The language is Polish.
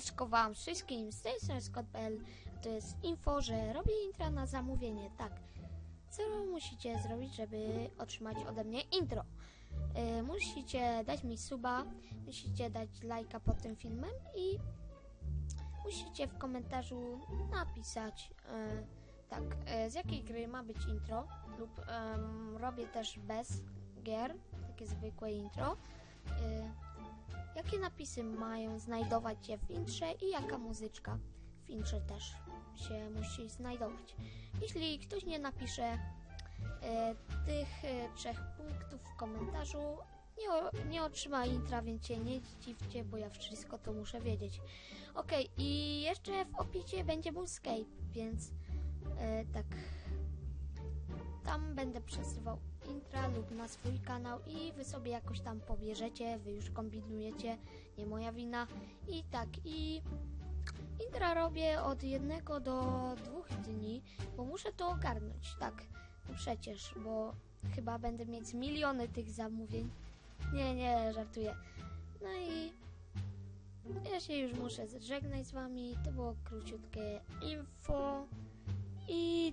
Siemaneczko wszystkim, z tej strony To jest info, że robię intra na zamówienie, tak Co musicie zrobić, żeby otrzymać ode mnie intro? E, musicie dać mi suba, musicie dać lajka pod tym filmem i musicie w komentarzu napisać e, tak, e, z jakiej gry ma być intro lub robię też bez gier, takie zwykłe intro. Jakie napisy mają znajdować się w intrze i jaka muzyczka w intrze też się musi znajdować. Jeśli ktoś nie napisze e, tych e, trzech punktów w komentarzu, nie, o- nie otrzyma intra, więc się nie dziwcie, bo ja wszystko to muszę wiedzieć. Okej, i jeszcze w opisie będzie Skype, więc e, tak. Tam będę przesyłał intra lub na swój kanał i wy sobie jakoś tam pobierzecie, wy już kombinujecie, nie moja wina. I tak, i intra robię od jednego do dwóch dni, bo muszę to ogarnąć, tak. No przecież, bo chyba będę mieć miliony tych zamówień. Nie, nie, żartuję. No i ja się już muszę żegnać z wami. To było króciutkie info.